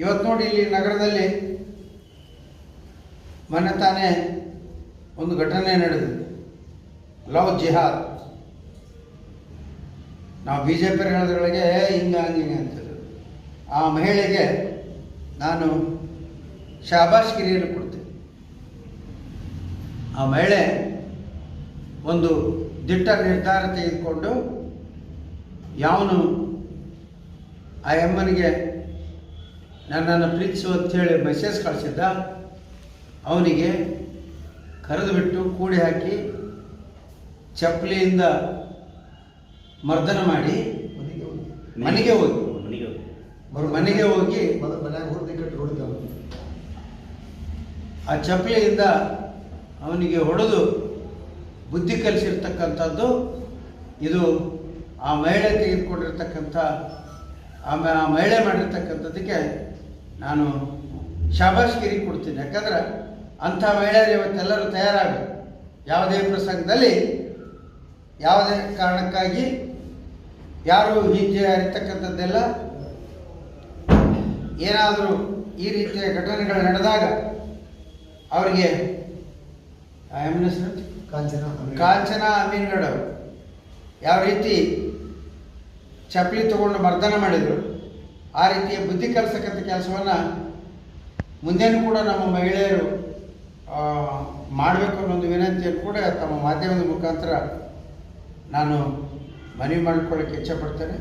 ಇವತ್ತು ನೋಡಿ ಇಲ್ಲಿ ನಗರದಲ್ಲಿ ಮೊನ್ನೆ ತಾನೇ ಒಂದು ಘಟನೆ ನಡೆದಿದೆ. ಲವ್ ಜಿಹಾದ್. ನಾವು ಬಿ ಜೆ ಪಿ ಹೇಳಿದ್ರೊಳಗೆ ಹಿಂಗೆ, ಹಂಗೆ ಅಂತಾರೆ ಆ ಮಹಿಳೆಗೆ ನಾನು ಶಾಬಾಷ್ ಕಿರಿಯನ್ನು ಕೊಡ್ತೀನಿ. ಆ ಮಹಿಳೆ ಒಂದು ದಿಟ್ಟ ನಿರ್ಧಾರ ತೆಗೆದುಕೊಂಡು ಯಾವನು ಆ ಎಮ್ಮನಿಗೆ ನನ್ನನ್ನು ಪ್ರೀತಿಸು ಅಂಥೇಳಿ ಮೆಸೇಜ್ ಕಳಿಸಿದ್ದ. ಅವನಿಗೆ ಕರೆದು ಬಿಟ್ಟು ಕೂಡಿ ಹಾಕಿ ಚಪ್ಪಲಿಯಿಂದ ಮರ್ದನ ಮಾಡಿ ಮನೆಗೆ ಹೋಗಿ. ಮನೆಗೆ ಹೋಗಿ. ಮನೆಗೆ ಹೋಗಿ. ಅವ್ರ ಮನೆಗೆ ಹೋಗಿ ಮೊದಲು ಮನ್ಯಾಗ ಹೊರದಿ ಕಟ್ಟಿ ಹೊಡಿದ ಆ ಚಪ್ಪಲಿಯಿಂದ ಅವನಿಗೆ ಹೊಡೆದು ಬುದ್ಧಿ ಕಲಿಸಿರ್ತಕ್ಕಂಥದ್ದು ಇದು ಆ ಮಹಿಳೆ ತೆಗೆದುಕೊಂಡಿರ್ತಕ್ಕಂಥ ಆಮೆ ಆ ಮಹಿಳೆ ಮಾಡಿರ್ತಕ್ಕಂಥದ್ದಕ್ಕೆ ನಾನು ಶಾಬಾಷ್ಗಿರಿ ಕೊಡ್ತೀನಿ. ಯಾಕಂದ್ರೆ ಅಂಥ ಮಹಿಳೆಯರು ಇವತ್ತೆಲ್ಲರೂ ತಯಾರಾಗಬೇಕು ಯಾವುದೇ ಪ್ರಸಂಗದಲ್ಲಿ ಯಾವುದೇ ಕಾರಣಕ್ಕಾಗಿ ಯಾರು ಹಿಂಜೆ ಹರಿತಕ್ಕಂಥದ್ದೆಲ್ಲ ಏನಾದರೂ ಈ ರೀತಿಯ ಘಟನೆಗಳು ನಡೆದಾಗ ಅವರಿಗೆ ಕಾಂಚನ ಕಾಂಚನ ಅಮೀನ್ಗಡವರು ಯಾವ ರೀತಿ ಚಪ್ಪಲಿ ತಗೊಂಡು ಮರ್ದನ ಮಾಡಿದರು. ಆ ರೀತಿಯ ಬುದ್ಧಿ ಕಲಿಸಕ್ಕಂಥ ಕೆಲಸವನ್ನು ಮುಂದೆನೂ ಕೂಡ ನಮ್ಮ ಮಹಿಳೆಯರು ಮಾಡಬೇಕು ಅನ್ನೋ ಒಂದು ವಿನಂತಿಯನ್ನು ಕೂಡ ತಮ್ಮ ಮಾಧ್ಯಮದ ಮುಖಾಂತರ ನಾನು ಮನವಿ ಮಾಡಿಕೊಳ್ಳಕ್ಕೆ ಇಚ್ಛೆಪಡ್ತೇನೆ